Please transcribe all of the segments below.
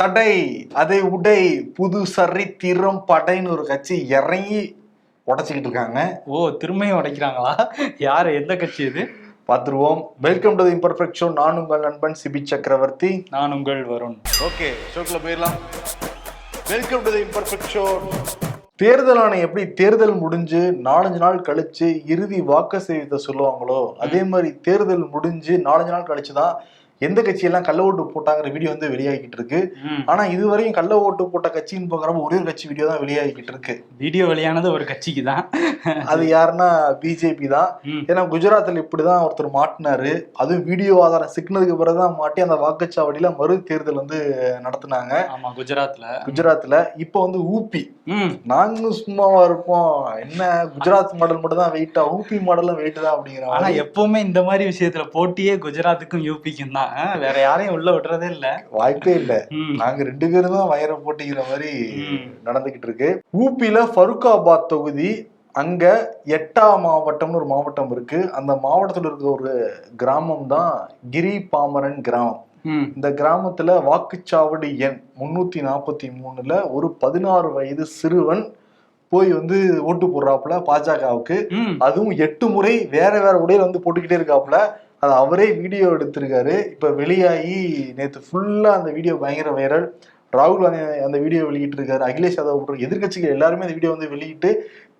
தடை அதை உடை புது சரித்திரம் படைன்னு ஒரு கட்சி இறங்கி உடைச்சிக்கிட்டு இருக்காங்க. ஓ திரும்பியும் உடைக்கிறாங்களா? யாரு எந்த கட்சி இது? பார்த்துருவோம். வெல்கம் டு இம்பர்ஃபெக்ட் ஷோ நான் உங்கள் நண்பன் சிபி சக்கரவர்த்தி. நான் உங்கள் வருண். ஓகே ஷோக்குள்ள போயிடலாம். வெல்கம் டு இம்பர்ஃபெக்ட் ஷோ தேர்தல் ஆணையம் எப்படி தேர்தல் முடிஞ்சு நாலஞ்சு நாள் கழிச்சு இறுதி வாக்கு சேவித்த சொல்லுவாங்களோ அதே மாதிரி தேர்தல் முடிஞ்சு நாலஞ்சு நாள் கழிச்சு தான் எந்த கட்சியெல்லாம் கள்ள ஓட்டு போட்டாங்கிற வீடியோ வந்து வெளியாகிட்டு இருக்கு. ஆனா இதுவரையும் கள்ள ஓட்டு போட்ட கட்சின்னு பாக்குறப்ப ஒரே ஒரு கட்சி வீடியோ தான் வெளியாகிட்டு இருக்கு. வீடியோ வெளியானது ஒரு கட்சிக்கு தான். அது யாருன்னா பிஜேபி தான். ஏன்னா குஜராத்தில் இப்படிதான் ஒருத்தர் மாட்டினாரு. அதுவும் வீடியோ ஆதாரம் சிக்கினதுக்கு பிறகுதான் மாட்டி அந்த வாக்குச்சாவடியில மறு தேர்தல் வந்து நடத்துனாங்க. ஆமா குஜராத்ல. குஜராத்ல. இப்போ வந்து ஊபி. நாங்களும் சும்மாவா இருப்போம் என்ன குஜராத் மாடல் மட்டும் தான் வெயிட்டா ஊபி மாடலும் வெயிட் தான் அப்படிங்கிற ஆனா எப்பவுமே இந்த மாதிரி விஷயத்துல போட்டியே குஜராத்துக்கும் யூபிக்கும் தான். வேற யாரையும் உள்ள விடுறதே இல்ல வாய்ப்பே இல்ல. நாங்க ரெண்டு பேரும் தான் வயர போட்டிக்கிற மாதிரி. நடந்துகிட்டு இருக்கு ஊபில ஃபருக்காபாத் தொகுதி அங்க எட்டா மாவட்டம்னு ஒரு மாவட்டம் இருக்கு அந்த மாவட்டத்துல இருக்க ஒரு கிராமம் தான் கிரி பாமரன் கிராமம். இந்த கிராமத்துல வாக்குச்சாவடி எண் முன்னூத்தி நாற்பத்தி மூணுல ஒரு பதினாறு வயது சிறுவன் போய் வந்து ஓட்டு போடுறாப்புல பாஜகவுக்கு. அதுவும் எட்டு முறை வேற வேற உடையில வந்து போட்டுக்கிட்டே இருக்காப்புல அது அவரே வீடியோ எடுத்திருக்காரு. இப்ப வெளியாகி நேத்து ஃபுல்லா அந்த வீடியோ பயங்கர வைரல் ராகுல் காந்தி அந்த வீடியோ வெளியிட்டு இருக்காரு அகிலேஷ் யாதவ் உட்பட எதிர்க்கட்சிகள் எல்லாருமே அந்த வீடியோ வந்து வெளியிட்டு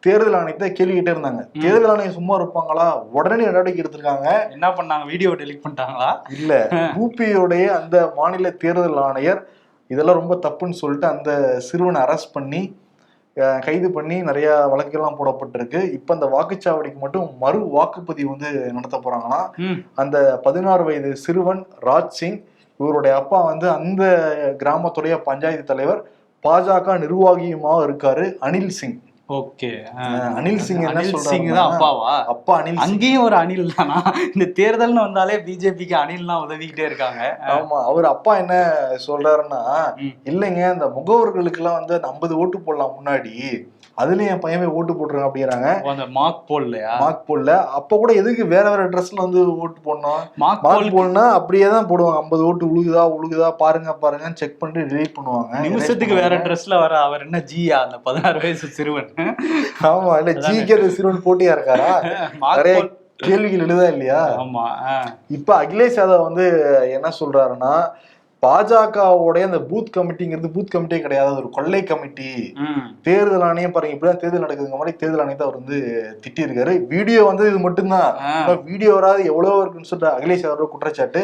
தேர்தல் ஆணையத்தை கேள்வி கேட்டே இருந்தாங்க. தேர்தல் ஆணையம் சும்மா இருப்பாங்களா? உடனே நடவடிக்கை எடுத்திருக்காங்க. என்ன பண்ணாங்க? வீடியோ டெலிட் பண்ணிட்டாங்களா? இல்ல. யூபியோடைய அந்த மாநில தேர்தல் ஆணையர் இதெல்லாம் ரொம்ப தப்புன்னு சொல்லிட்டு அந்த சிறுவனை அரெஸ்ட் பண்ணி கைது பண்ணி நிறைய வழக்குகள்லாம் போடப்பட்டிருக்கு. இப்ப அந்த வாக்குச்சாவடிக்கு மட்டும் மறு வாக்குப்பதிவு வந்து நடத்த போறாங்களாம் ம். அந்த பதினாறு வயது சிறுவன் ராஜ் சிங் இவருடைய அப்பா வந்து அந்த கிராமத்துடைய பஞ்சாயத்து தலைவர் பாஜக நிர்வாகியுமாக இருக்காரு அனில் சிங். ஓகே. அனில் சிங் அனில் சிங் தான் அப்பாவா? அப்பா அனில் அங்கேயும் ஒரு அணில் தானா? இந்த தேர்தல்னு வந்தாலே பிஜேபிக்கு அணில்லாம் உதவிக்கிட்டே இருக்காங்க. ஆமா அவர் அப்பா என்ன சொல்றாருன்னா. இல்லைங்க இந்த முகவர்களுக்கு எல்லாம் வந்து அந்த ஐம்பது ஓட்டு போடலாம் முன்னாடி. அதுலயும் என் பையன் போய் ஓட்டு போட்டுருங்க அப்படிங்கிறாங்க. அந்த மார்க் போல் இல்லையா? மார்க் போடல. அப்ப கூட எதுக்கு வேற வேற ட்ரெஸ்ல வந்து ஓட்டு போடணும்? மார்க் மார்க் போடனா அப்படியே தான் போடுவாங்க. ஐம்பது ஓட்டு உழுகுதா உழுகுதா பாருங்க பாருங்க செக் பண்ணிட்டு delete பண்ணுவாங்க. நிமிஷத்துக்கு வேற. ட்ரெஸ்ல வர அவர் என்ன ஜியா அந்த பதினாறு வயசு சிறுவன். ஆமா இல்ல ஜிகே சிறுவன் போட்டியா இருக்காரா? நிறைய கேள்விகள் எழுதா இல்லையா? ஆமா. இப்ப அகிலேஷ் யாதவ் வந்து என்ன சொல்றாருன்னா பாஜகவுடைய அந்த பூத் கமிட்டிங்கிறது பூத் கமிட்டியே கிடையாது ஒரு கொள்ளை கமிட்டி. தேர்தல் ஆணையம் பாருங்க இப்படிதான் தேர்தல் நடக்குதுங்க மாதிரி தேர்தல் ஆணையத்தை அவர் வந்து திட்டி இருக்காரு வீடியோ வந்து இது மட்டும்தான். வீடியோ வராது எவ்வளவு இருக்குன்னு சொல்லிட்டு அகிலேஷ் யாதவ் குற்றச்சாட்டு.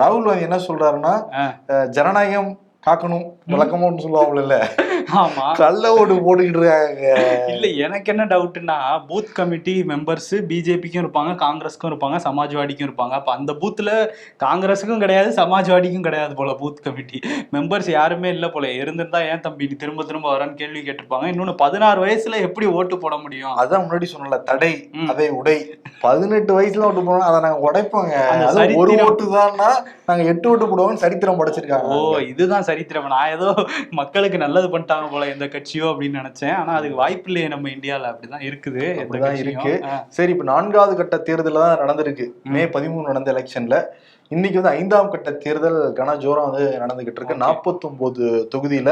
ராகுல் காந்தி என்ன சொல்றாருன்னா ஜனநாயகம் காக்கணும் வழக்கமும் சொல்லுவாங்கல்ல. ஆமா. கள்ள ஓட்டு போட்டுக்கிட்டு இருக்காங்க. இல்ல எனக்கு என்ன டவுட்னா பூத் கமிட்டி மெம்பர்ஸ் பிஜேபிக்கும் இருப்பாங்க காங்கிரஸுக்கும் இருப்பாங்க சமாஜ்வாடிக்கும் இருப்பாங்க. அப்ப அந்த பூத்ல காங்கிரஸுக்கும் கிடையாது சமாஜ்வாடிக்கும் கிடையாது போல பூத் கமிட்டி மெம்பர்ஸ் யாருமே இல்ல போல. இருந்திருந்தா ஏன் தம்பி நீ திரும்ப திரும்ப வரன்னு கேள்வி கேட்டிருப்பாங்க. இன்னொன்னு பதினாறு வயசுல எப்படி ஓட்டு போட முடியும்? அதான் முன்னாடி சொன்னல தடை. அதை உடை. பதினெட்டு வயசுல ஓட்டு போனோம் அதை நாங்க உடைப்போங்க. ஒரு. ஓட்டு தான்னா நாங்க எட்டு ஓட்டு போடுவோம்னு சரித்திரம் படைச்சிருக்காங்க. ஓ இதுதான் சரித்திரம். நான் ஏதோ மக்களுக்கு நல்லது பண்ணிட்டாங்க போல எந்த கட்சியோ அப்படின்னு நினைச்சேன். ஆனா அதுக்கு வாய்ப்பு இல்லையே நம்ம இந்தியால. அப்படிதான் இருக்குது அப்படிதான். இருக்கு. சரி இப்ப நான்காவது கட்ட தேர்தல் தான் நடந்திருக்கு. மே. பதிமூணு நடந்த எலெக்ஷன்ல. இன்னைக்கு வந்து ஐந்தாம் கட்ட தேர்தல் கன ஜோரா வந்து நடந்துகிட்டு இருக்கு. நாற்பத்தொன்பது தொகுதியில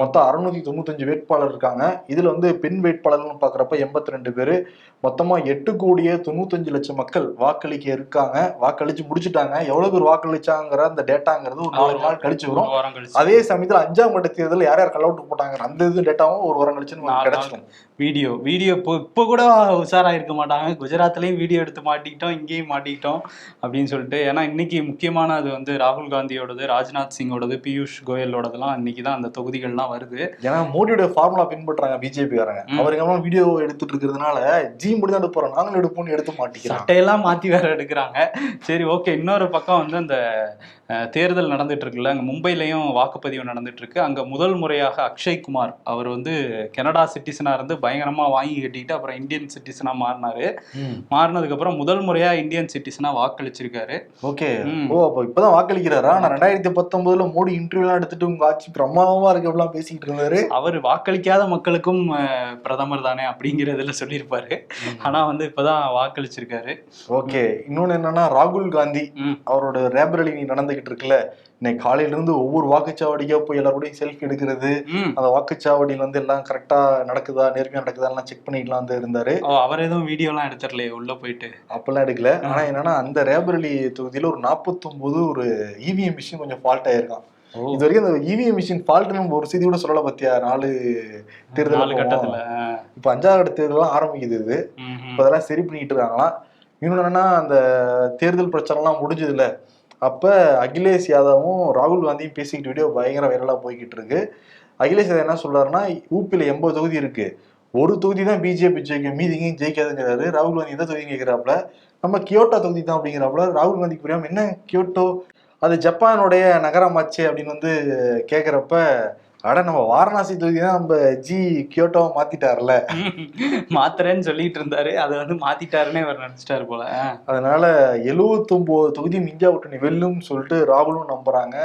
மொத்தம் அறுநூத்தி தொண்ணூத்தஞ்சு வேட்பாளர் இருக்காங்க. இதுல வந்து பெண் வேட்பாளர்னு பாக்குறப்ப எண்பத்தி ரெண்டு பேரு. மொத்தமா எட்டு கோடியே தொண்ணூத்தஞ்சு லட்சம் மக்கள் வாக்களிக்க இருக்காங்க. வாக்களிச்சு முடிச்சுட்டாங்க. எவ்வளவு பேர் வாக்களிச்சாங்கிற அந்த டேட்டாங்கிறது ஒரு நாலு நாள் கழிச்சு வரும். அதே சமயத்துல அஞ்சாம் கட்ட தேர்தல் யார் யார் கலவுட்டு போட்டாங்க? அந்த இது டேட்டாவும் ஒரு வாரம் கழிச்சு. கிடைச்சிடும் வீடியோ. வீடியோ இப்போ இப்போ கூட உஷாரா இருக்க மாட்டாங்க. குஜராத்லயும் வீடியோ எடுத்து மாட்டிக்கிட்டோம் இங்கேயும் மாட்டிக்கிட்டோம் அப்படின்னு சொல்லிட்டு. ஏன்னா இன்னைக்கு முக்கியமான அது வந்து ராகுல் காந்தியோடது ராஜ்நாத் சிங்கோடது பியூஷ் கோயலோடதெல்லாம் இன்னைக்கு தான் அந்த தொகுதிகள்லாம் வருது. ஏன்னா மோடியோட ஃபார்முலா பின்பற்றாங்க பிஜேபி காரங்க ம். அவருக்கு வீடியோ எடுத்துட்டு இருக்கிறதுனால ஜி மட்டும் தான் எடுத்து போறோம் நாங்களும் எடுப்போம்னு எடுத்து மாட்டிக்கிறாங்க. சட்டையெல்லாம் மாத்தி வேற எடுக்கிறாங்க. சரி ஓகே இன்னொரு பக்கம் வந்து அந்த தேர்தல் நடந்துட்டு இருக்குல்ல அங்க மும்பையிலயும் வாக்குப்பதிவு நடந்துட்டு இருக்கு அங்க முதல் முறையாக அக்ஷய் குமார் அவர் வந்து கனடா சிட்டிசனா இருந்து பயங்கரமா வாங்கி கட்டிட்டு அப்புறம் இந்தியன் சிட்டிசனா மாறினாரு. மாறினதுக்கு அப்புறம் முதல் முறையா இந்தியன் சிட்டிசனா வாக்களிச்சிருக்காரு. ஓகே. ஓ அப்ப இப்பதான் வாக்களிக்கிறாரா? நான் ரெண்டாயிரத்தி பத்தொன்பதுல மோடி இன்டர்வியூ எல்லாம் எடுத்துட்டு உங்க ஆட்சி பிரமாதமா இருக்கு அப்படிலாம் பேசிக்கிட்டு இருந்தாரு. அவர் வாக்களிக்காத மக்களுக்கும் பிரதமர் தானே அப்படிங்கிறதுல சொல்லியிருப்பாரு. ஆனா வந்து இப்பதான் வாக்களிச்சிருக்காரு. ஓகே. இன்னொன்னு என்னன்னா ராகுல் காந்தி. அவரோட ரேபரலி நடந்துகிட்டு இருக்குல்ல இன்னைக்கு காலையில இருந்து ஒவ்வொரு வாக்குச்சாவடியா போய் எல்லாரோடையும் செல்ஃபி எடுக்கிறது அந்த வாக்குச்சாவடியில வந்து எல்லாம் கரெக்டா நடக்குதா நேர்மையா நடக்குதா எல்லாம் செக் பண்ணிட்டுலாம் வந்து இருந்தாரு. அவர் எதுவும் வீடியோலாம் எடுத்துடலையே உள்ள போயிட்டு. அப்பெல்லாம் எடுக்கல. ஆனா என்னன்னா அந்த ரேபரலி தொகுதியில ஒரு 49 ஒரு இவிஎம் மிஷின் கொஞ்சம் ஃபால்ட் ஆயிருக்கான். இது வரைக்கும் அந்த இவிஎம் மிஷின் ஃபால்ட் நம்ம ஒரு செய்தி கூட சொல்லல பத்தியா நாலு தேர்தல் கட்டத்துல இப்ப அஞ்சாவது தேர்தலாம் ஆரம்பிக்குது இது. இப்ப அதெல்லாம் சரி பண்ணிட்டு இருக்காங்களாம். இன்னொன்னு என்னன்னா அந்த தேர்தல் பிரச்சாரம்லாம் முடிஞ்சதுல அப்போ அகிலேஷ் யாதவும் ராகுல் காந்தியும் பேசிக்கிட்டு வீடியோ பயங்கர வைரலாக போய்கிட்டு இருக்கு அகிலேஷ் யாதவ் என்ன சொல்றாருன்னா யூபியில எண்பது தொகுதி இருக்கு. ஒரு தொகுதி தான் பிஜேபி ஜெயிக்கும் மீதிங்கையும் ஜெயிக்காதுங்கிறாரு ராகுல் காந்தி எந்த தொகுதி கேட்கிறாப்புல நம்ம கியோட்டோ தொகுதி தான் அப்படிங்கிறாப்புல. ராகுல் காந்திக்கு புரியாமல் என்ன கியோட்டோ? அது ஜப்பானுடைய நகரமாச்சு அப்படின்னு வந்து கேட்குறப்ப அட நம்ம வாரணாசி தொகுதி தான் நம்ம ஜி கியோட்டோவை மாத்திட்டாருல. மாத்துறேன்னு சொல்லிட்டு இருந்தாரு. அதை வந்து மாத்திட்டாருன்னே அவர் நினைச்சிட்டாரு போல. அதனால 79 தொகுதியும் இந்தியா கூட்டணி வெல்லும்னு சொல்லிட்டு ராகுலும் நம்புறாங்க.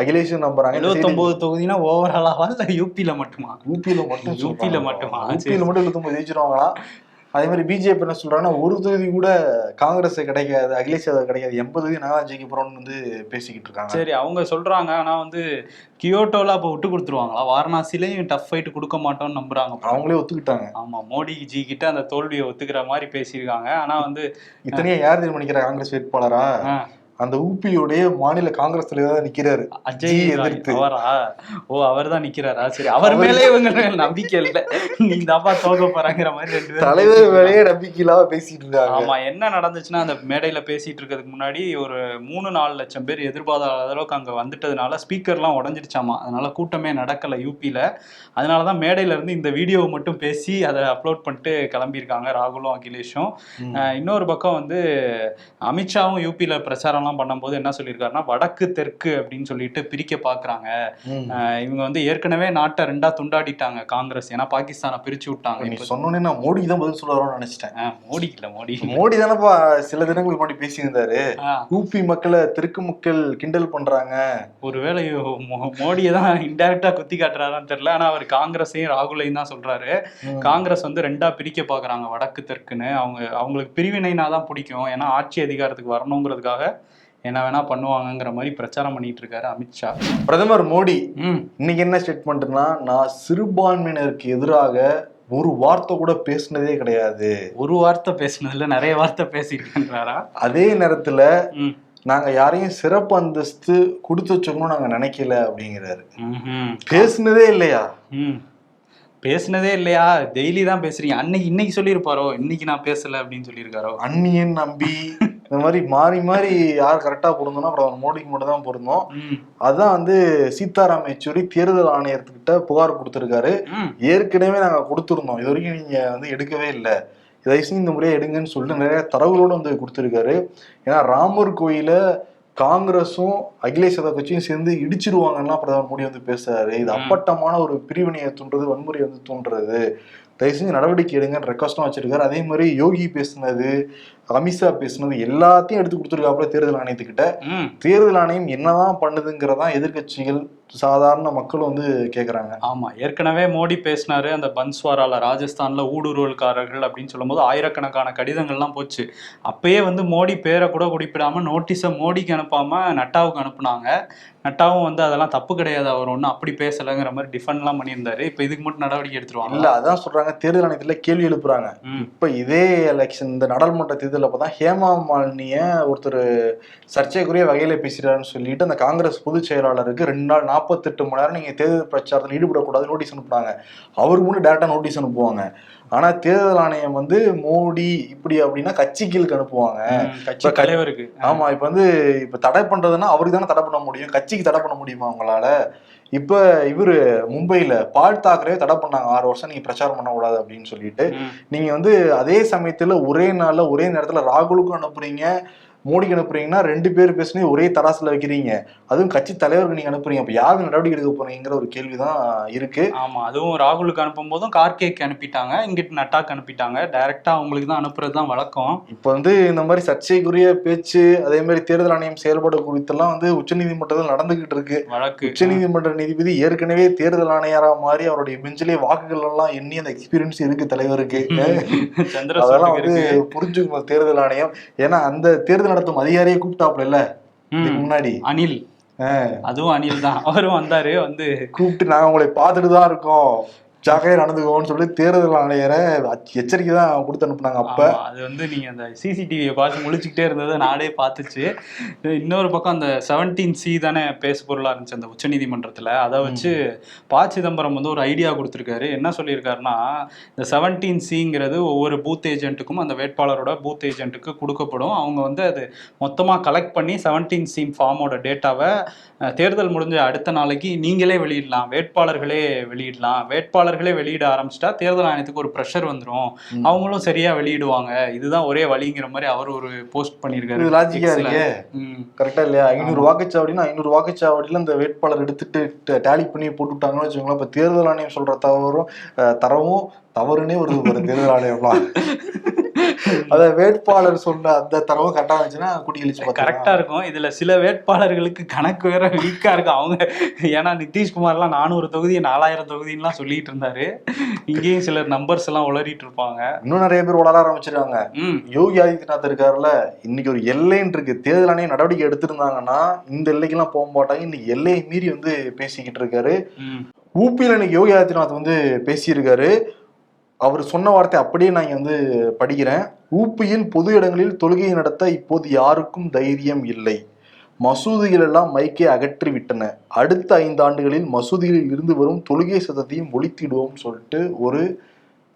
அகிலேஷும் நம்புறாங்க. எழுபத்தொன்பது தொகுதினா ஓவராலாவா இல்ல யூபில மட்டுமா? யூபியில மட்டும் யூபியில மட்டுமா? யூபியில மட்டும் 79 ஜெயிச்சிருவாங்களாம் அதே மாதிரி பிஜேபி என்ன சொல்றாங்கன்னா ஒரு தொகுதி கூட காங்கிரஸ் கிடைக்காது அகிலேஷ் யாதவ் கிடைக்காது எண்பது தொகுதி நான் தான் ஜெயிக்க போறோம்னு வந்து பேசிக்கிட்டு இருக்காங்க. சரி அவங்க சொல்றாங்க ஆனா வந்து கியோட்டோல அப்ப விட்டு கொடுத்துருவாங்களா? வாரணாசிலையும் டஃப் ஃபைட் கொடுக்க மாட்டோம்னு நம்புறாங்க. அவங்களே ஒத்துக்கிட்டாங்க. ஆமா மோடி ஜி கிட்ட அந்த தோல்வியை ஒத்துக்கிற மாதிரி பேசியிருக்காங்க. ஆனா வந்து இத்தனையே யார் தீர்மானிக்கிற காங்கிரஸ் வேட்பாளரா? அந்த ஊபியோடைய மாநில காங்கிரஸ் தலைவர் தான் நிக்கிறாரு. அஜய் எதிர்த்து. அவரா? ஓ அவர் தான் நிக்கிறாரா? சரி அவர் மேலே இவங்க நம்பிக்கை இல்ல. நீ தாப்பா தோக்க போறாங்கிற மாதிரி ரெண்டு பேரும் தலைவர் வேலையே நம்பிக்கை இல்லாம பேசிட்டு இருக்காங்க ஆமா என்ன நடந்துச்சுன்னா அந்த மேடையில பேசிட்டு இருக்கிறதுக்கு முன்னாடி ஒரு மூணு நாலு லட்சம் பேர் எதிர்பாராத அளவுக்கு அங்க வந்துட்டதுனால ஸ்பீக்கர்லாம் உடஞ்சிருச்சாமா அதனால கூட்டமே நடக்கல யூபியில அதனாலதான் மேடையில இருந்து இந்த வீடியோவை மட்டும் பேசி அதை அப்லோட் பண்ணிட்டு கிளம்பியிருக்காங்க ராகுலும் அகிலேஷும். இன்னொரு பக்கம் வந்து அமித்ஷாவும் யூபியில பிரச்சாரம்லாம் பண்ணும்போது என்ன சொல்லியிருக்காருன்னா வடக்கு தெற்கு அப்படின்னு சொல்லிட்டு பிரிக்க பாக்குறாங்க இவங்க வந்து ஏற்கனவே நாட்டை ரெண்டா துண்டாடிட்டாங்க காங்கிரஸ். ஏன்னா பாகிஸ்தானை பிரிச்சு விட்டாங்க. இப்ப- சொன்னோன்னே நான் மோடிக்கு தான் பதில் சொல்ல வரும்னு நினைச்சிட்டேன். மோடிக்கு இல்ல மோடி. மோடி தானப்பா சில தினங்களுக்கு முன்னாடி பேசியிருந்தாரு. யூபி மக்களை தெற்கு மக்கள் கிண்டல் பண்றாங்க. ஒருவேளை மோடியை தான் இன்டைரக்டா குத்தி காட்டுறாரான்னு தெரியல. ஆனா அவர் காங்கிரஸையும் ராகுலையும் தான் சொல்றாரு. காங்கிரஸ் வந்து ரெண்டா பிரிக்க பாக்குறாங்க வடக்கு தெற்குன்னு. அவங்க அவங்களுக்கு பிரிவினைனா தான் பிடிக்கும். ஏன்னா ஆட்சி அதிகாரத்துக்கு வரணுங்கிறதுக்காக என்ன வேணா பண்ணுவாங்கங்கிற மாதிரி பிரச்சாரம் பண்ணிட்டு இருக்காரு அமித்ஷா பிரதமர் மோடி ம். இன்னைக்கு என்ன ஸ்டேட்மெண்ட்னா நான் சிறுபான்மையினருக்கு எதிராக ஒரு வார்த்தை கூட பேசுனதே கிடையாது. ஒரு வார்த்தை பேசுனதுல நிறைய வார்த்தை பேசிட்டுன்றாரா அதே நேரத்துல நாங்க யாரையும் சிறப்பு அந்தஸ்து கொடுத்து வச்சுக்கணும்னு நாங்க நினைக்கல அப்படிங்கிறாரு. பேசுனதே இல்லையா? ம். பேசுனதே இல்லையா? டெய்லி தான் பேசுறீங்க. அன்னைக்கு இன்னைக்கு சொல்லியிருப்பாரோ? இன்னைக்கு நான் பேசல அப்படின்னு சொல்லியிருக்காரோ? அந்நியன் நம்பி இந்த மாதிரி மாறி மாறி யார் கரெக்டா பொருந்தோம்னா அப்புறம் மோடிக்கு மட்டும் தான் பொருந்தோம். ம். அதான் வந்து சீதாராம் யெச்சூரி தேர்தல் ஆணையர்கிட்ட புகார் கொடுத்திருக்காரு. ஏற்கனவே நாங்க கொடுத்திருந்தோம். இது வரைக்கும் நீங்க வந்து எடுக்கவே இல்லை. தயவு செஞ்சு இந்த முறையை எடுங்கன்னு சொல்லிட்டு நிறைய தரவுகளோடு வந்து கொடுத்திருக்காரு. ஏன்னா ராமர் கோயில காங்கிரஸும் அகிலேஷ் யாதவ் கட்சியும் சேர்ந்து இடிச்சிருவாங்கன்னா பிரதமர் மோடி வந்து பேசுறாரு. இது. அப்பட்டமான ஒரு பிரிவினையை தூண்டுறது வன்முறை வந்து தூண்டுறது. தயவு செஞ்சு நடவடிக்கை எடுங்கன்னு ரெக்வஸ்டும் வச்சிருக்காரு. அதே மாதிரி யோகி பேசுனது அமித்ஷா பேசுனது எல்லாத்தையும் எடுத்து கொடுத்துருக்காப்புல தேர்தல் ஆணையத்துக்கிட்ட. தேர்தல் ஆணையம் என்னதான் பண்ணுதுங்கிறதான் எதிர்க்கட்சிகள் சாதாரண மக்களும் வந்து கேட்குறாங்க ஆமாம் ஏற்கனவே மோடி பேசினாரு அந்த பன்ஸ்வாரால ராஜஸ்தானில் ஊடுருவல்காரர்கள் அப்படின்னு சொல்லும்போது ஆயிரக்கணக்கான கடிதங்கள்லாம் போச்சு. அப்பயே வந்து மோடி பேரை கூட குறிப்பிடாம நோட்டீஸை மோடிக்கு அனுப்பாமல் நட்டாவுக்கு அனுப்புனாங்க. நட்டாவும் வந்து அதெல்லாம் தப்பு கிடையாது. அவர் ஒன்றும் அப்படி பேசலைங்கிற மாதிரி டிஃபெண்ட்லாம் பண்ணியிருந்தாரு. இப்போ இதுக்கு மட்டும் நடவடிக்கை எடுத்துருவாங்க இல்ல அதான் சொல்றாங்க. தேர்தல் ஆணையத்துல கேள்வி எழுப்புறாங்க. இப்ப இதே எலெக்ஷன் இந்த நாடாளுமன்ற தேர்தல் அப்பதான் ஹேமா மாலினிய ஒருத்தர் சர்ச்சைக்குரிய வகையில பேசுறாருன்னு சொல்லிட்டு அந்த காங்கிரஸ் பொதுச் செயலாளருக்கு ரெண்டு நாள் நாற்பத்தெட்டு மணி நேரம் நீங்க தேர்தல் பிரச்சாரத்தில் ஈடுபடக்கூடாது நோட்டீஸ் அனுப்புனாங்க. அவருக்கு முன்னாடி டேரக்டா நோட்டீஸ் அனுப்புவாங்க. ஆனா தேர்தல் ஆணையம் வந்து மோடி இப்படி அப்படின்னா கட்சிகளுக்கு அனுப்புவாங்க. ம், கட்சி தலைவருக்கு. ஆமா இப்ப வந்து இப்ப தடை பண்றதுன்னா அவருக்கு தானே தடை பண்ண முடியும். கட்சிக்கு தடை பண்ண முடியுமா அவங்களால இப்ப இவரு மும்பைல பால் தாக்கரே தடை பண்ணாங்க. ஆறு வருஷம் நீங்க பிரச்சாரம் பண்ணக்கூடாது அப்படின்னு சொல்லிட்டு. நீங்க வந்து அதே சமயத்துல ஒரே நாள்ல ஒரே நேரத்துல ராகுலுக்கும் அனுப்புறீங்க. மோடிக்கு அனுப்புறீங்கன்னா ரெண்டு பேர் பேசுனே ஒரே தராசுல வைக்கிறீங்க. அதுவும் கட்சி தலைவருக்கு நீங்க அனுப்புறீங்க. அப்ப யாருக்கு நடவடிக்கை எடுக்க போறீங்கிற ஒரு கேள்விதான் இருக்கு. ஆமா அதுவும் ராகுலுக்கு அனுப்பும் போதும் கார்கேக்கு அனுப்பிட்டாங்க. இங்கிட்டு நட்டாக்கு அனுப்பிட்டாங்க. டைரக்டா அவங்களுக்கு தான் அனுப்புறது தான் வழக்கம். இப்ப வந்து இந்த மாதிரி சர்ச்சைக்குரிய பேச்சு அதே மாதிரி தேர்தல் ஆணையம் செயல்பாடு குறித்தெல்லாம் வந்து உச்சநீதிமன்றத்தில் நடந்துகிட்டு இருக்கு. வழக்கு. உச்சநீதிமன்ற நீதிபதி ஏற்கனவே தேர்தல் ஆணையரா மாறி அவருடைய பெஞ்சிலே வாக்குகள் எல்லாம் எண்ணி அந்த எக்ஸ்பீரியன்ஸ் இருக்கு தலைவருக்கு. அதெல்லாம் வந்து புரிஞ்சுக்கணும் தேர்தல் ஆணையம். ஏன்னா அந்த தேர்தல் நடத்தும். அதிகாரியை கூப்பிட்டாப்ல இல்ல? முன்னாடி. அனில். அதுவும் அனில் தான். அவரும் வந்தாரு வந்து கூப்பிட்டு நாங்க உங்களை பார்த்துட்டு தான் இருக்கோம். ஜாக்கிரதை நடந்துக்கோன்னு சொல்லி தேர்தல் ஆணையரை எச்சரிக்கை தான் கொடுத்து அனுப்புனாங்க அப்ப. அது வந்து நீங்க அந்த சிசிடிவியை பார்த்து முழிச்சுக்கிட்டே இருந்ததை நாடே பார்த்துச்சு. இன்னொரு பக்கம் அந்த செவன்டீன் சி தானே பேசு பொருளா இருந்துச்சு அந்த உச்சநீதிமன்றத்துல. அதை வச்சு ப சிதம்பரம் வந்து ஒரு ஐடியா கொடுத்துருக்காரு. என்ன சொல்லியிருக்காருன்னா இந்த செவன்டீன் சிங்கிறது ஒவ்வொரு பூத் ஏஜென்ட்டுக்கும் அந்த வேட்பாளரோட பூத் ஏஜென்ட்டுக்கு கொடுக்கப்படும். அவங்க வந்து அது மொத்தமா கலெக்ட் பண்ணி செவன்டீன் சிம் ஃபார்மோட டேட்டாவை தேர்தல் முடிஞ்ச அடுத்த நாளைக்கு நீங்களே வெளியிடலாம் வேட்பாளர்களே வெளியிடலாம் வேட்பாளர்களே வெளியிட ஆரம்பிச்சிட்டா தேர்தல் ஆணையத்துக்கு ஒரு ப்ரெஷர் வந்துடும். அவங்களும் சரியா வெளியிடுவாங்க. இதுதான் ஒரே வழிங்கிற மாதிரி அவர் ஒரு போஸ்ட் பண்ணியிருக்காரு. லாஜிக்கா. இருக்கே. கரெக்டா இல்லையா? ஐநூறு வாக்குச்சாவடினா ஐநூறு வாக்குச்சாவடியில இந்த வேட்பாளர் எடுத்துட்டு டேலி பண்ணி போட்டு விட்டாங்கன்னு வச்சுக்கோங்களேன். இப்ப தேர்தல் ஆணையம் சொல்ற தவறும் தரவும் தவறுனே ஒரு தேர்தல் ஆணையம்லாம். அத வேட்பாளர் சொன்ன அந்த தரவும் கரெக்டா இருந்துச்சுன்னா குட்டி கழிச்சு கரெக்டா இருக்கும். இதுல சில வேட்பாளர்களுக்கு கணக்கு வேற வீக்கா இருக்கும் அவங்க ஏன்னா நிதிஷ்குமார்லாம் நானூறு தொகுதி நாலாயிரம் தொகுதின்லாம் சொல்லிட்டு இருந்தாரு. இங்கேயும் சிலர் நம்பர்ஸ் எல்லாம் உளறிட்டு இருப்பாங்க. இன்னும் நிறைய பேர் வளர ஆரம்பிச்சிருக்காங்க. யோகி ஆதித்யநாத் இருக்காருல்ல இன்னைக்கு ஒரு எல்லைன்னு இருக்கு. தேர்தல் ஆணையம் நடவடிக்கை எடுத்திருந்தாங்கன்னா இந்த எல்லைக்கெல்லாம் போக மாட்டாங்க. இன்னைக்கு எல்லையை மீறி வந்து பேசிக்கிட்டு இருக்காரு. ம். ஊப்பியில் இன்னைக்கு யோகி ஆதித்யநாத் வந்து பேசியிருக்காரு. அவர் சொன்ன வார்த்தை அப்படியே நான் இங்க வந்து படிக்கிறேன். ஊப்பியின் பொது இடங்களில் தொழுகை நடத்த இப்போது யாருக்கும் தைரியம் இல்லை. மசூதிகள் எல்லாம் மைக்கை அகற்றி விட்டன அடுத்த ஐந்து ஆண்டுகளில் மசூதிகளில் இருந்து வரும் தொழுகை சத்தத்தையும் ஒழித்திடுவோம் சொல்லிட்டு ஒரு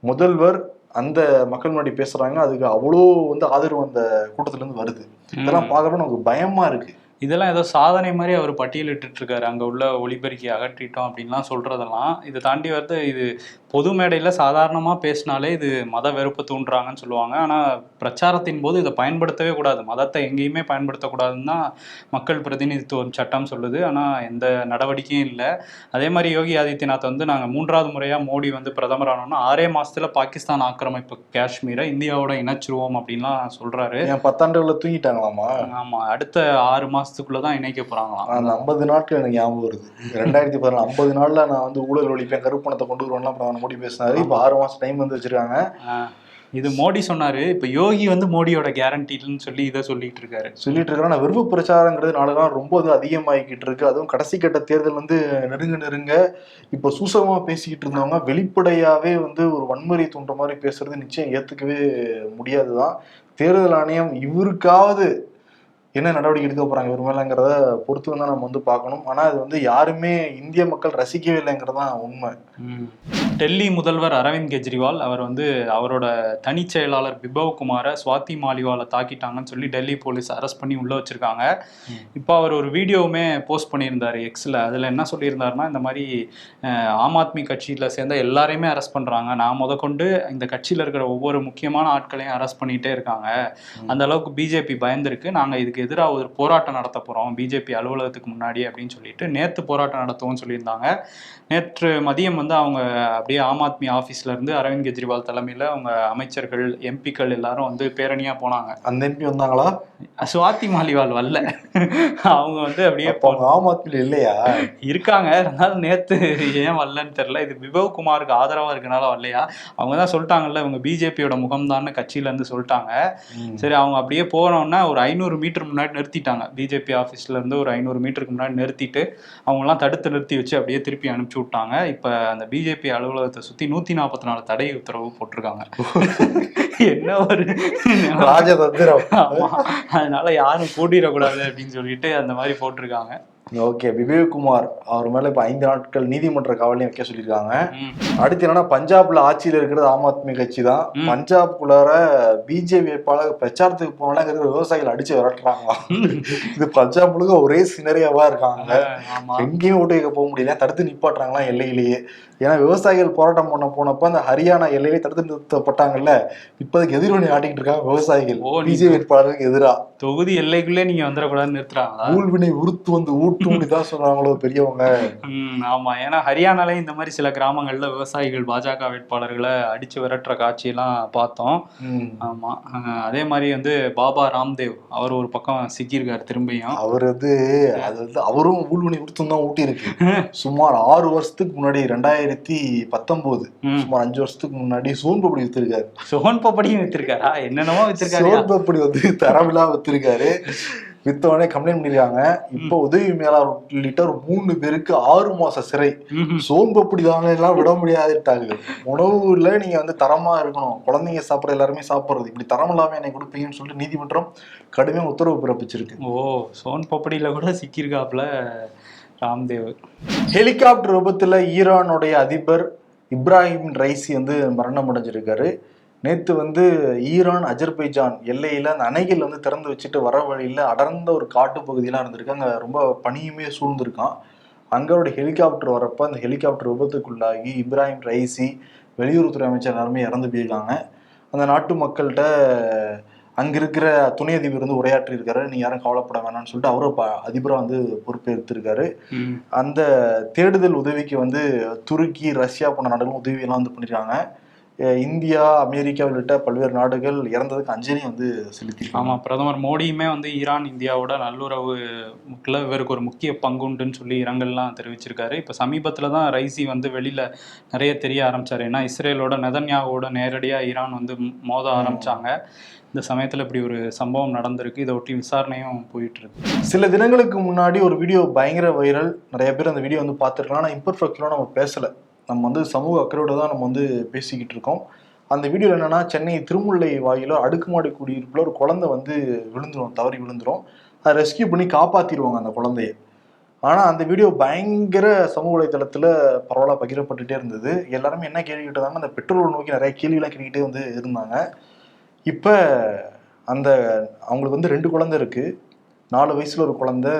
முதல்வர் அந்த மக்கள் முன்னாடி பேசுறாங்க. அதுக்கு அவ்வளோ வந்து ஆதரவு அந்த கூட்டத்துல இருந்து வருது. இதெல்லாம் பார்க்கறப்ப நமக்கு பயமா இருக்கு. இதெல்லாம் ஏதோ சாதனை மாதிரி அவர் பட்டியலிட்டு இருக்காரு. அங்க உள்ள ஒளிபெருக்கி அகற்றிட்டோம் அப்படின்லாம் சொல்றதெல்லாம் இதை தாண்டி வந்து இது பொது மேடையில சாதாரணமா பேசினாலே இது மத வெறுப்பை தூண்டுறாங்கன்னு சொல்லுவாங்க. ஆனா பிரச்சாரத்தின் போது இதை பயன்படுத்தவே கூடாது. மதத்தை எங்கேயுமே பயன்படுத்தக்கூடாதுன்னு தான் மக்கள் பிரதிநிதித்துவம் சட்டம் சொல்லுது. ஆனா எந்த நடவடிக்கையும் இல்லை. அதே மாதிரி யோகி ஆதித்யநாத் வந்து நாங்க மூன்றாவது முறையா மோடி வந்து பிரதமர் ஆனோம்னா ஆறே மாசத்துல பாகிஸ்தான் ஆக்கிரமிப்பு காஷ்மீரை இந்தியாவோட இணைச்சிருவோம் அப்படின்லாம் சொல்றாரு. என் பத்தாண்டுகளில் தூங்கிட்டாங்களாமா? ஆமா அடுத்த ஆறு மாசத்துக்குள்ள தான் இணைக்க போறாங்களாம். அந்த ஐம்பது நாட்கள் எனக்கு ஞாபகம் வருது. ரெண்டாயிரத்தி பதினாலு ஐம்பது நாள்ல நான் வந்து ஊழல் ஒழிப்பேன் கருப்பணத்தை கொண்டு வருவேன்லாம் பிரதமர் மோடி பேசினாரு இப்போ ஆறு மாசம் டைம் வந்து வச்சிருக்காங்க. இது மோடி சொன்னாரு இப்ப யோகி வந்து மோடியோட கேரண்டின்னு சொல்லி இதை சொல்லிட்டு இருக்காரு. சொல்லிட்டு இருக்காரு. ஆனா விருப்ப பிரச்சாரங்கிறது நாளெல்லாம் ரொம்ப வந்து அதிகமாகிக்கிட்டு இருக்கு. அதுவும் கடைசி கட்ட தேர்தல் வந்து நெருங்க நெருங்க இப்போ சூசகமா பேசிக்கிட்டு இருந்தவங்க வெளிப்படையாவே வந்து ஒரு வன்முறை தூண்டுற மாதிரி பேசுறது நிச்சயம் ஏத்துக்கவே முடியாதுதான். தேர்தல் ஆணையம் இவருக்காவது என்ன நடவடிக்கை எடுக்க போறாங்க? இவர் மேலங்கிறத பொறுத்து தான் நம்ம வந்து பார்க்கணும். ஆனா அது வந்து யாருமே இந்திய மக்கள் ரசிக்கவே இல்லைங்கிறது தான் உண்மை. டெல்லி முதல்வர் அரவிந்த் கெஜ்ரிவால் அவர் வந்து அவரோட தனிச் செயலாளர் பிபவ் குமாரை சுவாதி மாலிவாலை தாக்கிட்டாங்கன்னு சொல்லி டெல்லி போலீஸ் அரெஸ்ட் பண்ணி உள்ள வச்சிருக்காங்க. இப்போ அவர் ஒரு வீடியோவுமே போஸ்ட் பண்ணியிருந்தாரு எக்ஸில் அதில் என்ன சொல்லியிருந்தாருன்னா இந்த மாதிரி ஆம் ஆத்மி கட்சியில் சேர்ந்த எல்லாரையுமே அரெஸ்ட் பண்ணுறாங்க நான் முதற்கொண்டு இந்த கட்சியில் இருக்கிற ஒவ்வொரு முக்கியமான ஆட்களையும் அரெஸ்ட் பண்ணிகிட்டே இருக்காங்க. அந்த அளவுக்கு பிஜேபி பயந்துருக்கு. நாங்கள் இதுக்கு எதிராக ஒரு போராட்டம் நடத்த போகிறோம் பிஜேபி அலுவலகத்துக்கு முன்னாடி அப்படின்னு சொல்லிட்டு நேற்று போராட்டம் நடத்துவோம்னு சொல்லியிருந்தாங்க. நேற்று மதியம் வந்து அவங்க அப்படியே ஆம் ஆத்மி ஆஃபீஸ்ல இருந்து அரவிந்த் கெஜ்ரிவால் தலைமையில் அவங்க அமைச்சர்கள் எம்பிக்கள் எல்லாரும் வந்து பேரணியாக போனாங்க. அந்த எம்பி வந்தாங்களா? சுவாதி மாலிவால் வரல. அவங்க வந்து அப்படியே ஆம் ஆத்மியில இல்லையா? இருக்காங்க. இருந்தாலும் நேத்து ஏன் வரலன்னு தெரியல. இது விபவ் குமாருக்கு ஆதரவா இருக்கனால வரலையா? அவங்க தான் சொல்லிட்டாங்கல்ல இவங்க பிஜேபியோட முகம்தான்னு கட்சியில இருந்து சொல்லிட்டாங்க. சரி அவங்க அப்படியே போனோம்னா ஒரு ஐநூறு மீட்டர் முன்னாடி நிறுத்திட்டாங்க. பிஜேபி ஆஃபீஸ்ல இருந்து ஒரு ஐநூறு மீட்டருக்கு முன்னாடி நிறுத்திட்டு அவங்கலாம் தடுத்து நிறுத்தி வச்சு அப்படியே திருப்பி அனுப்பிச்சு விட்டாங்க. இப்போ அந்த பிஜேபி அலுவலகத்தை சுத்தி நூத்தி நாற்பத்தி நாலு தடை உத்தரவு போட்டிருக்காங்க. என்ன ஒரு ராஜதந்திரம். ஆமா. அதனால யாரும் கூட்டிடக்கூடாது அப்படின்னு சொல்லிட்டு அந்த மாதிரி போட்டிருக்காங்க. ஓகே விவேக்குமார். அவர் மேல இப்ப ஐந்து நாட்கள் நீதிமன்ற காவலையும் வைக்க சொல்லியிருக்காங்க. அடுத்து என்னன்னா பஞ்சாப்ல ஆட்சியில இருக்கிறது ஆம் ஆத்மி கட்சி தான். பஞ்சாப்குள்ளார பிஜேபி வேட்பாளர் பிரச்சாரத்துக்கு இருக்கிற விவசாயிகள் அடிச்சு விரட்டுறாங்களாம் இது பஞ்சாப் முழுக்க ஒரே சினரியாவா இருக்காங்க. ஆமா. எங்கேயும் ஓட்டு வைக்க போக முடியல. தடுத்து நிப்பாட்டுறாங்களாம் எல்லையிலேயே. ஏன்னா விவசாயிகள் போராட்டம் பண்ண போனப்ப அந்த ஹரியானா எல்லையிலே தடுத்து நிறுத்தப்பட்டாங்கல்ல? இப்போதைக்கு எதிரொலி ஆட்டிக்கிட்டு இருக்காங்க விவசாயிகள். பிஜேபி வேட்பாளருக்கு எதிரா? தொகுதி எல்லைக்குள்ளே நீங்க வந்துடக்கூடாதுன்னு நிறுத்துறாங்களா? ஊழ்வினை உறுத்து வந்து ஊட்டும் தான் சொல்றாங்களோ பெரியவங்க. ஆமா. ஏன்னா ஹரியானாலே இந்த மாதிரி சில கிராமங்கள்ல விவசாயிகள் பாஜக வேட்பாளர்களை அடிச்சு விரட்டுற காட்சியெல்லாம் பார்த்தோம். ஆமா. அதே மாதிரி வந்து பாபா ராம்தேவ் அவர் ஒரு பக்கம் சிக்கியிருக்காரு திரும்பியும். அவர் வந்து அது வந்து அவரும் ஊழ்வினை உறுத்தும் தான் ஊட்டி இருக்கு சுமார் ஆறு வருஷத்துக்கு முன்னாடி ரெண்டாயிரத்தி பத்தொன்பது. சுமார் அஞ்சு வருஷத்துக்கு முன்னாடி சோன் பப்படி வித்திருக்காரு. சோன் பப்படியும் வித்திருக்காரா? என்னென்னமோ வித்திருக்காரு சோன் பப்படி வந்து தரவிழா வித்திருக்காரு. வித்தவனே கம்ப்ளைண்ட் பண்ணிருக்காங்க. இப்போ உதவி மேலாளர் உள்ளிட்ட ஒரு மூணு பேருக்கு ஆறு மாச சிறை. ம்ஹும். சோன்பப்படி தாங்க எல்லாம் விட முடியாதுட்டாங்க. உணவுல நீங்க வந்து தரமா இருக்கணும். குழந்தைங்க சாப்பிட்ற எல்லாருமே சாப்பிடுறது. இப்படி தரம் இல்லாம என்னை கொடுப்பீங்கன்னு சொல்லிட்டு நீதிமன்றம் கடுமையாக உத்தரவு பிறப்பிச்சிருக்கு. ஓ சோன் பப்படியில கூட சிக்கியிருக்காப்புல. ராம்தேவ். ஹெலிகாப்டர் விபத்தில் ஈரானுடைய அதிபர் இப்ராஹிம் ரைசி வந்து மரணம் அடைஞ்சிருக்காரு. நேற்று வந்து ஈரான் அஜர்பைஜான் எல்லையில் அந்த அணைகள் வந்து திறந்து வச்சுட்டு வர வழியில் அடர்ந்த ஒரு காட்டு பகுதியெலாம் இருந்திருக்கு. அங்கே ரொம்ப பனியுமே சூழ்ந்திருக்கான் அங்கோட ஹெலிகாப்டர் வரப்போ அந்த ஹெலிகாப்டர் விபத்துக்குள்ளாகி இப்ராஹிம் ரைசி வெளியுறவுத்துறை அமைச்சர் எல்லாருமே இறந்து போயிருக்காங்க. அந்த நாட்டு மக்கள்கிட்ட அங்க இருக்கிற துணை அதிபர் வந்து உரையாற்றி இருக்காரு நீ யாரும் கவலைப்பட வேணாம்னு சொல்லிட்டு அவரும் ப- அதிபரா வந்து பொறுப்பேற்றிருக்காரு. அந்த தேடுதல் உதவிக்கு வந்து துருக்கி ரஷ்யா போன்ற நாடுகளும் உதவியெல்லாம் வந்து பண்ணிருக்காங்க அஹ் இந்தியா அமெரிக்கா உள்ளிட்ட பல்வேறு நாடுகள் இறந்ததுக்கு அஞ்சலி வந்து செலுத்திருக்காங்க ஆமா பிரதமர் மோடியுமே வந்து ஈரான் இந்தியாவோட நல்லுறவு முக்கில் இவருக்கு ஒரு முக்கிய பங்குண்டுன்னு சொல்லி இரங்கல்லாம் தெரிவிச்சிருக்காரு. இப்போ சமீபத்தில் தான் ரைசி வந்து வெளியில நிறைய தெரிய ஆரம்பிச்சாரு. ஏன்னா இஸ்ரேலோட நெதன்யாவோட நேரடியா ஈரான் வந்து மோத ஆரம்பிச்சாங்க. இந்த சமயத்துல இப்படி ஒரு சம்பவம் நடந்திருக்கு. இதை ஒட்டி விசாரணையும் போயிட்டு இருக்கு. சில தினங்களுக்கு முன்னாடி ஒரு வீடியோ பயங்கர வைரல். நிறைய பேர் அந்த வீடியோ வந்து பார்த்துருக்கலாம். ஆனால் இம்பர்ஃபெக்ட்லாம் நம்ம பேசல. நம்ம வந்து சமூக அக்கறையோட தான் நம்ம வந்து பேசிக்கிட்டு இருக்கோம். அந்த வீடியோவில் என்னென்னா சென்னை திருமுல்லை வாயில அடுக்குமாடி குடியிருப்பில் ஒரு குழந்தை வந்து விழுந்துரும் தவறி விழுந்துரும். அதை ரெஸ்கியூ பண்ணி காப்பாற்றிடுவாங்க அந்த குழந்தைய. ஆனால் அந்த வீடியோ பயங்கர சமூக வலைதளத்தில் பரவலாக பகிரப்பட்டுகிட்டே இருந்தது. எல்லாருமே என்ன கேள்வி கேட்டாங்க அந்த பெட்ரோல் நோக்கி நிறைய கேள்விலாம் கேட்டுக்கிட்டே வந்து இருந்தாங்க. இப்போ அந்த அவங்களுக்கு வந்து ரெண்டு குழந்தை இருக்குது நாலு வயசில் ஒரு குழந்தை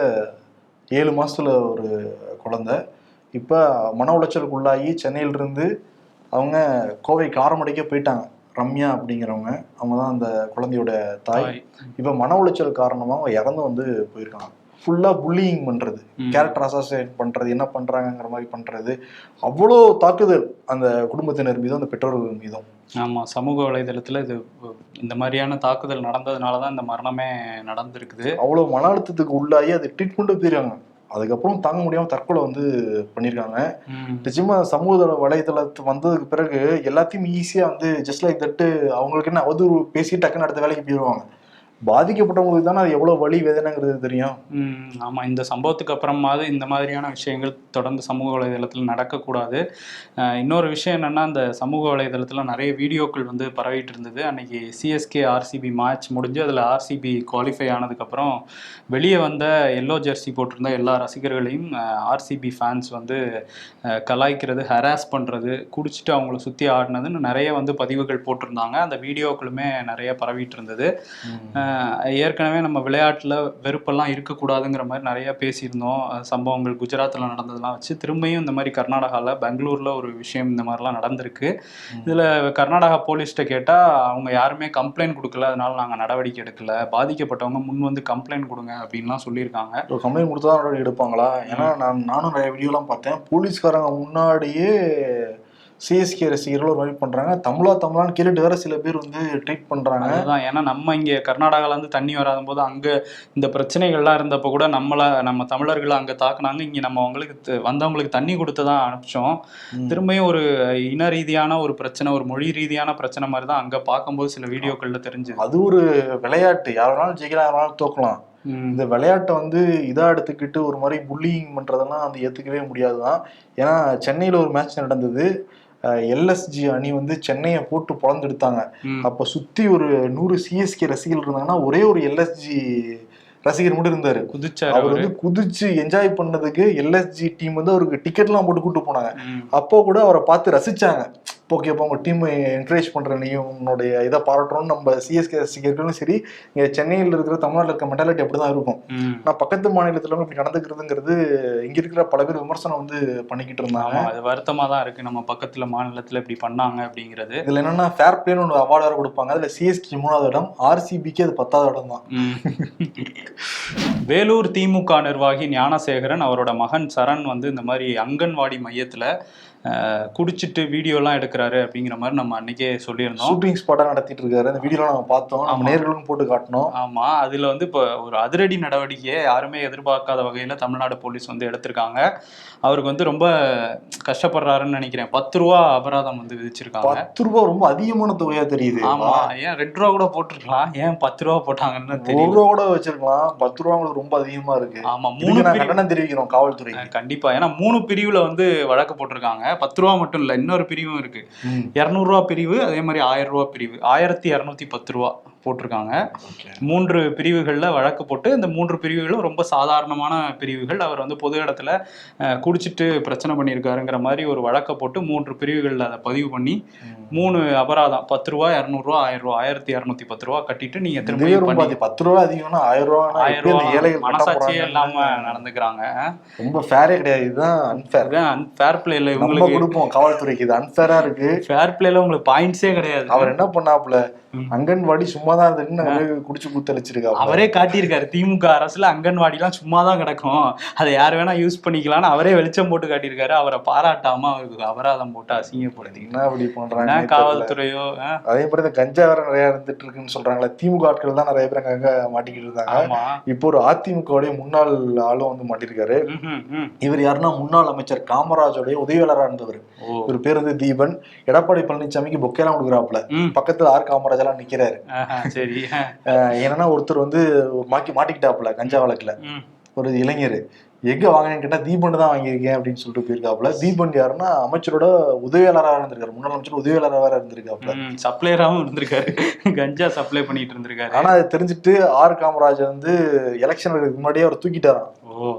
ஏழு மாதத்தில் ஒரு குழந்தை. இப்போ மன உளைச்சலுக்கு உள்ளாகி சென்னையிலிருந்து அவங்க கோவை காரமடைக்க போயிட்டாங்க. ரம்யா அப்படிங்கிறவங்க. அவங்க தான் அந்த குழந்தையோட தாய். இப்போ மன உளைச்சல் காரணமாக அவங்க இறந்து வந்து போயிருக்காங்க. ஃபுல்லாக புல்லிங் பண்ணுறது. கேரக்டர் அசாசினேட் பண்ணுறது என்ன பண்ணுறாங்கங்கிற மாதிரி பண்ணுறது அவ்வளோ தாக்குதல் அந்த குடும்பத்தினர் மீதும் அந்த பெற்றோர்கள் மீதும். ஆமா சமூக வலைதளத்துல இது இந்த மாதிரியான தாக்குதல் நடந்ததுனால தான் இந்த மரணமே நடந்திருக்குது. அவ்வளோ மன அழுத்தத்துக்கு உள்ளாகி அது ட்ரீட்மெண்ட்டு போயிருக்காங்க அதுக்கப்புறம் தாங்க முடியாமல் தற்கொலை வந்து பண்ணியிருக்காங்க ம். நிச்சயமா சமூக வலைதளத்து வந்ததுக்கு பிறகு எல்லாத்தையும் ஈஸியா வந்து ஜஸ்ட் லைக் தட்டு அவங்களுக்கு என்ன அவதூறு பேசி டக்குன்னு அடுத்த வேலைக்கு போயிடுவாங்க பாதிக்கப்பட்டவங்களுக்கு தானே அது எவ்வளவு வலி வேதனைங்கிறது தெரியும். ம், ஆமா. இந்த சம்பவத்துக்கு அப்புறமாவது இந்த மாதிரியான விஷயங்கள் தொடர்ந்து சமூக வலைதளத்தில் நடக்கக்கூடாது. இன்னொரு விஷயம் என்னன்னா இந்த சமூக வலைதளத்தில் நிறைய வீடியோக்கள் வந்து பரவிட்டு இருந்தது. அன்னைக்கு சிஎஸ்கே ஆர்சிபி மேட்ச் முடிஞ்சு அதில் ஆர்சிபி குவாலிஃபை ஆனதுக்கப்புறம் வெளியே வந்த எல்லோ ஜெர்சி போட்டிருந்த எல்லா ரசிகர்களையும் ஆர்சிபி ஃபேன்ஸ் வந்து கலாய்க்கிறது ஹராஸ் பண்ணுறது குடிச்சிட்டு அவங்கள சுற்றி ஆடினதுன்னு நிறைய வந்து பதிவுகள் போட்டிருந்தாங்க. அந்த வீடியோக்களுமே நிறைய பரவிட்டு இருந்தது. ஏற்கனவே நம்ம விளையாட்டில் வெறுப்பெல்லாம் இருக்கக்கூடாதுங்கிற மாதிரி நிறைய பேசியிருந்தோம். சம்பவங்கள் குஜராத்தில் நடந்ததெல்லாம் வச்சு திரும்பியும் இந்த மாதிரி கர்நாடகாவில் பெங்களூரில் ஒரு விஷயம் இந்த மாதிரிலாம் நடந்திருக்கு. இதில் கர்நாடகா போலீஸ்கிட்ட கேட்டால் அவங்க யாருமே கம்ப்ளைண்ட் கொடுக்கல அதனால நாங்கள் நடவடிக்கை எடுக்கல. பாதிக்கப்பட்டவங்க முன் வந்து கம்ப்ளைண்ட் கொடுங்க அப்படின்லாம் சொல்லியிருக்காங்க. ஒரு கம்ப்ளைண்ட் கொடுத்தா தான் நடவடிக்கை எடுப்பாங்களா? ஏன்னா நான் நானும் நிறைய வீடியோலாம் பார்த்தேன். போலீஸ்காரங்க முன்னாடியே சிஎஸ்கே ரசிகர்கள் ஒரு மாதிரி பண்றாங்க. தமிழா தமிழான்னு கேட்டுட்டு வேற சில பேர் வந்து ட்ரீட் பண்றாங்க. அதுதான். ஏன்னா நம்ம இங்கே கர்நாடகாலேருந்து தண்ணி வராத போது அங்கே இந்த பிரச்சனைகள்லாம் இருந்தப்போ கூட நம்மளை நம்ம தமிழர்களை அங்கே தாக்குனாங்க. இங்கே நம்ம அவங்களுக்கு வந்தவங்களுக்கு தண்ணி கொடுத்து தான் அனுப்பிச்சோம். திரும்பியும் ஒரு இன ரீதியான ஒரு பிரச்சனை ஒரு மொழி ரீதியான பிரச்சனை மாதிரி தான் அங்கே பார்க்கும்போது சில வீடியோக்கள்ல தெரிஞ்சுது. அது ஒரு விளையாட்டு. யாராலும் ஜெயிக்கலாம் யாராலும் தோக்கலாம். இந்த விளையாட்டை வந்து இதா எடுத்துக்கிட்டு ஒரு மாதிரி புல்லிங் பண்றதெல்லாம் வந்து ஏத்துக்கவே முடியாதுதான். ஏன்னா சென்னையில ஒரு மேட்ச் நடந்தது. எல்எஸ்ஜி அணி வந்து சென்னையை போட்டு பொழந்தெடுத்தாங்க. ம். அப்ப சுத்தி ஒரு நூறு சிஎஸ்கே ரசிகர்கள் இருந்தாங்கன்னா ஒரே ஒரு எல்எஸ்ஜி ரசிகர் மட்டும் இருந்தாரு. குதிச்சாரு அவர் வந்து குதிச்சு என்ஜாய் பண்ணதுக்கு எல்எஸ்ஜி டீம் வந்து அவருக்கு டிக்கெட்லாம் போட்டு கூட்டு போனாங்க. அப்போ கூட அவரை பார்த்து ரசிச்சாங்க. ஓகே அப்போ உங்க டீம் என்கரேஜ் பண்ற நீயும் உன்னுடைய இதை பாராட்டுறோம்னு நம்ம சிஎஸ்கே ரசிகர்களும் சரி இங்க சென்னையில் இருக்கிற தமிழ்நாட்டில் இருக்க மென்டாலிட்டி அப்படிதான் இருக்கும். ம். நான் பக்கத்து மாநிலத்துல இப்படி நடந்துக்கிறதுங்கிறது இங்க இருக்கிற பல பேர் விமர்சனம் வந்து பண்ணிக்கிட்டு இருந்தாங்க. அது வருத்தமா தான் இருக்கு. நம்ம பக்கத்துல மாநிலத்துல இப்படி பண்ணாங்க அப்படிங்கிறது. இதுல என்னன்னா ஃபேர் பிளேன்னு ஒன்று அவார்டு வேற கொடுப்பாங்க. அதுல சிஎஸ்கே மூணாவது இடம் ஆர்சிபிக்கு அது பத்தாவது இடம் தான். வேலூர் திமுக நிர்வாகி ஞானசேகரன் அவரோட மகன் சரண் வந்து இந்த மாதிரி அங்கன்வாடி மையத்துல குடிச்சிட்டு வீடியோலாம் எடுக்கிற இருக்கிறாரு அப்படிங்கிற மாதிரி நம்ம அன்னைக்கே சொல்லியிருந்தோம். ஷூட்டிங் ஸ்பாட்டா நடத்திட்டு இருக்காரு. அந்த வீடியோலாம் நம்ம பார்த்தோம். நம்ம. நேர்களும் போட்டு காட்டினோம். ஆமா. அதுல வந்து இப்போ ஒரு அதிரடி நடவடிக்கையை யாருமே எதிர்பார்க்காத வகையில தமிழ்நாடு போலீஸ் வந்து எடுத்திருக்காங்க. அவருக்கு வந்து ரொம்ப கஷ்டப்படுறாருன்னு நினைக்கிறேன். பத்து ரூபா அபராதம் வந்து விதிச்சிருக்காங்க. பத்து ரூபாய் ரொம்ப அதிகமான தொகையா தெரியுது. ஆமா. ஏன் ரெண்டு ரூபா கூட போட்டிருக்கலாம். ஏன் பத்து ரூபா போட்டாங்கன்னு ஒரு தெரியல ரூபா கூட வச்சிருக்கலாம். பத்து ரூபா உங்களுக்கு ரொம்ப அதிகமா இருக்கு. ஆமா. மூணு கண்டனம் தெரிவிக்கிறோம் காவல்துறைக்கு. அஹ் கண்டிப்பா. ஏன்னா மூணு பிரிவுல வந்து வழக்கு போட்டிருக்காங்க. பத்து ரூபா மட்டும் இல்ல இன்னொரு பிரிவும் இருக்கு. இரநூறுவா பிரிவு அதே மாதிரி ஆயிரம் ரூபா பிரிவு ஆயிரத்தி இரநூத்தி பத்து ரூபா போட்டிருக்காங்க மூன்று பிரிவுகளில் வழக்கு போட்டு இந்த மூன்று பிரிவுகளும் ரொம்ப சாதாரணமான பிரிவுகள் அவர் வந்து பொது இடத்துல குடிச்சிட்டு பிரச்சனை பண்ணியிருக்காருங்கிற மாதிரி ஒரு வழக்கை போட்டு மூன்று பிரிவுகளில் அதை பதிவு பண்ணி. மூணு அபராதம் பத்து ரூபா இரநூறுவா ஆயிரம் ரூபா ஆயிரத்தி இரநூத்தி பத்து ரூபா கட்டிட்டு நீங்க திரும்ப. பத்து ரூபா அதிகம்னா ஆயிரம் ரூபா ஆயிரம் ரூபா ஏழைகள் மனசாட்சியே. இல்லாம நடந்துக்கிறாங்க ரொம்ப ஃபேரே கிடையாது இதுதான் அன்ஃபேர் ஃபேர் பிளேல நம்ம கொடுப்போம். காவல்துறைக்கு இது அன்ஃபேரா இருக்கு. ஃபேர் பிளேல உங்களுக்கு பாயிண்ட்ஸே கிடையாது. அவர் என்ன பண்ணாப்புல. அங்கன்வாடி சும்மா தான் நிறைய குடிச்சு குத்தளிச்சிருக்காங்க அவரே காட்டியிருக்காரு. திமுக அரசுல அங்கன்வாடிலாம் சும்மா தான் கிடக்கும். அதை யார் வேணா யூஸ் பண்ணிக்கலாம்னு அவரே வெளிச்சம் போட்டு காட்டியிருக்காரு. அவரை பாராட்டாம அவருக்கு அபராதம் போட்டு அசிங்கப்படுத்தி என்ன அப்படி பண்றாங்க காவல்துறையோ அதே மாதிரி இந்த கஞ்சா வேற நிறைய இருந்துட்டு இருக்குன்னு சொல்றாங்களே. திமுக ஆட்கள் தான் நிறைய பேர் அங்க மாட்டிக்கிட்டு இருந்தாங்க. இப்போ ஒரு அதிமுகவுடைய முன்னாள் ஆளும் வந்து மாட்டிருக்காரு. இவர் யாருன்னா முன்னாள் அமைச்சர் காமராஜோடைய உதவியாளராக இருந்தவர் ஓ. இவர் பேர் வந்து தீபன். எடப்பாடி பழனிசாமிக்கு பொக்கேலாம் கொடுக்குறாப்புல. பக்கத்துல ஆர் காமராஜ் எல்லாம் நிக்கிறாரு சரி. என்னன்னா ஒருத்தர் வந்து மாக்கி மாட்டிக்கிட்டாப்புல கஞ்சா வழக்குல. ஒரு இளைஞர். எங்க வாங்கினேன்னு கேட்டா தீபன் தான் வாங்கியிருக்கேன் அப்படின்னு சொல்லிட்டு போயிருக்காப்புல. தீபன் யாருன்னா அமைச்சரோட உதவியாளராக இருந்திருக்காரு. முன்னாள் அமைச்சர் உதவியாளராக வேற இருந்திருக்காப்புல. ம், சப்ளையராவும் இருந்திருக்காரு. கஞ்சா சப்ளை பண்ணிட்டு இருந்திருக்காரு. ஆனா அது தெரிஞ்சுட்டு ஆர் காமராஜ் வந்து எலெக்ஷன் முன்னாடியே அவர் தூக்கிட்டாராம். ஓ.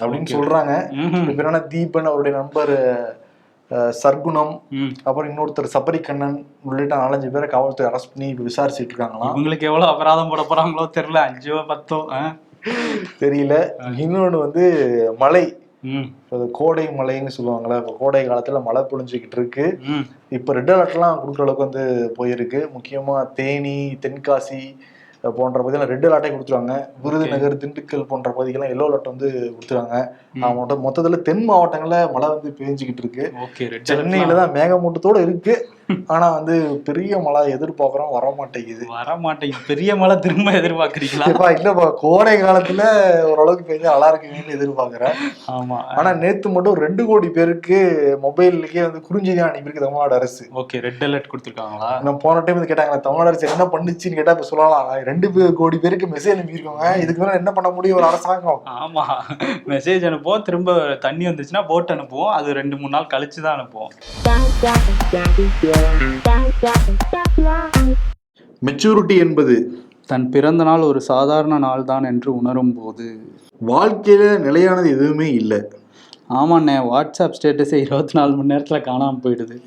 அப்படின்னு. சொல்றாங்க. இப்ப என்னன்னா தீபன் அவருடைய நண்பர் சர்க்குணம். அப்புறம் இன்னொருத்தர் சபரிக்கண்ணன் உள்ளிட்ட நாலஞ்சு பேரை காவல்துறை அரெஸ்ட் பண்ணி விசாரிச்சுட்டு இருக்காங்களாம் இவங்களுக்கு எவ்வளவு அபராதம் போட போறாங்களோ தெரியல அஞ்சோ பத்தோ? தெரியல இன்னொன்னு வந்து மழை கோடை மழைன்னு சொல்லுவாங்கல்ல இப்போ கோடை காலத்துல மழை பொழிஞ்சுக்கிட்டு இருக்கு. இப்போ ரெட் அலர்ட்லாம் கொடுக்குற அளவுக்கு வந்து போயிருக்கு முக்கியமா தேனி தென்காசி போன்ற பகுதியெல்லாம் ரெட் அலர்ட்டே கொடுத்துருவாங்க. விருதுநகர் திண்டுக்கல் போன்ற பகுதிகள்லாம் எல்லோ அலர்ட் வந்து கொடுத்துருவாங்க. மொத்தத்துல தென் மாவட்டங்கள்ல மழை வந்து பெஞ்சுக்கிட்டு இருக்கு. சென்னையில தான் மேகமூட்டத்தோட இருக்கு. ஆனா வந்து பெரிய மழை எதிர்பார்க்கறோம் வர மாட்டேங்குது வர மாட்டேங்குது பெரிய மழை திரும்ப எதிர்பார்க்கறீங்களா? இல்லப்பா கோடை காலத்துல ஓரளவுக்கு பெஞ்சா நல்லா இருக்குங்கன்னு எதிர்பார்க்கறேன். ஆமா. ஆனா நேத்து மட்டும் ரெண்டு கோடி பேருக்கு மொபைலுக்கே வந்து குறுஞ்செய்தி அனுப்பியிருக்கு தமிழ்நாடு அரசு. ஓகே ரெட் அலர்ட் கொடுத்துருக்காங்களா? நான் போன டைம் வந்து கேட்டாங்க தமிழ்நாடு அரசு என்ன பண்ணுச்சுன்னு கேட்டா இப்ப சொல்லலாம். ரெண்டு கோடி பேருக்கு மெசேஜ் அனுப்பியிருக்கோங்க இதுக்கு மேல என்ன பண்ண முடியும் ஒரு அரசாங்கம்? ஆமா. மெசேஜ் அனுப்புவோம் திரும்ப தண்ணி வந்துச்சுன்னா போட் அனுப்புவோம் அது ரெண்டு மூணு நாள் கழிச்சு தான் அனுப்புவோம் மெச்சூரிட்டி என்பது தன் பிறந்த நாள் ஒரு சாதாரண நாள் தான் என்று உணரும் போது. வாழ்க்கையில நிலையானது எதுவுமே இல்லை. ஆமாண்ணே வாட்ஸ்அப் ஸ்டேட்டஸே இருபத்தி நாலு மணி நேரத்துல காணாம போயிடுது.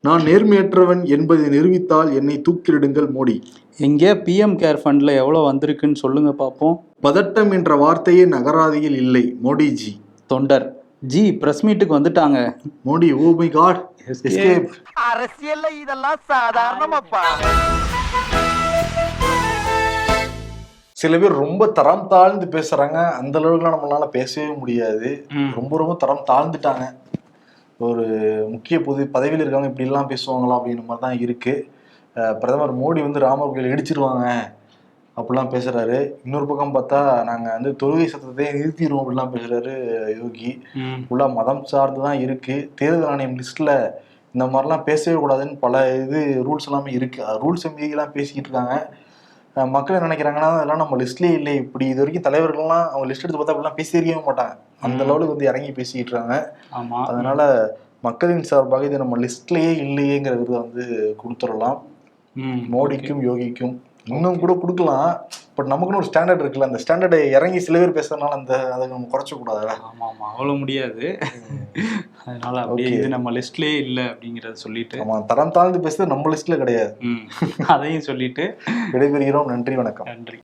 நான் நேர்மையற்றவன் என்பதை நிரூபித்தால் என்னை தூக்கிலிடுங்கள் மோடி. எங்கே பிஎம் கேர் ஃபண்ட்ல எவ்வளோ வந்திருக்குன்னு சொல்லுங்க பார்ப்போம் பதட்டம் என்ற வார்த்தையே நகராதியில் இல்லை மோடிஜி. தொண்டர். ஜி பிரஸ் மீட்டுக்கு வந்துட்டாங்க. Modi oh my god escape அரசியல்ல இதெல்லாம் சாதாரணமாப்பா. சில பேர் ரொம்ப தரம் தாழ்ந்து பேசுறாங்க. அந்த அளவுக்குலாம் நம்மளால பேசவே முடியாது. ரொம்ப ரொம்ப தரம் தாழ்ந்துட்டாங்க. ஒரு முக்கிய பொது பதவியில் இருக்கவங்க இப்படி எல்லாம் பேசுவாங்களா அப்படின்ற மாதிரி தான் இருக்கு பிரதமர் மோடி வந்து ராமர் கோயில் இடிச்சிருவாங்க. அப்படிலாம் பேசுறாரு. இன்னொரு பக்கம் பார்த்தா நாங்க வந்து தொழுகை சத்தத்தை நிறுத்திடுவோம் அப்படிலாம் பேசுறாரு யோகி. ஃபுல்லா மதம் சார்ந்து தான் இருக்கு. தேர்தல் ஆணையம் லிஸ்ட்ல இந்த மாதிரிலாம் பேசவே கூடாதுன்னு பல இது ரூல்ஸ் எல்லாமே இருக்கு. ரூல்ஸ் மீறிலாம் பேசிக்கிட்டு இருக்காங்க. மக்கள் என்ன நினைக்கிறாங்கன்னா அதெல்லாம் நம்ம லிஸ்ட்லயே இல்லை இப்படி இது வரைக்கும் தலைவர்கள்லாம் அவங்க லிஸ்ட் எடுத்து பார்த்தா அப்படிலாம் பேசியிருக்கவே மாட்டாங்க. அந்த. லெவலுக்கு வந்து இறங்கி பேசிக்கிட்டு இருக்காங்க. ஆமா. அதனால மக்களின் சார்பாக இது நம்ம லிஸ்ட்லயே இல்லையேங்கிற விருதை வந்து கொடுத்துடலாம். மோடிக்கும் யோகிக்கும் இன்னும் கூட கொடுக்கலாம். பட் நமக்குன்னு ஒரு ஸ்டாண்டர்ட் இருக்குல்ல அந்த ஸ்டாண்டர்டை இறங்கி சில பேர் பேசுறதுனால அந்த அதை நம்ம குறைச்ச கூடாதுல்ல ஆமா ஆமா அவ்வளவு முடியாது. அதனால அப்படியே. இது நம்ம லிஸ்ட்லயே இல்ல அப்படிங்கறத சொல்லிட்டு. ஆமா தரம் தாழ்ந்து பேசுறது நம்ம லிஸ்ட்ல கிடையாது. அதையும் சொல்லிட்டு விடைபெறுகிறோம். நன்றி வணக்கம். நன்றி.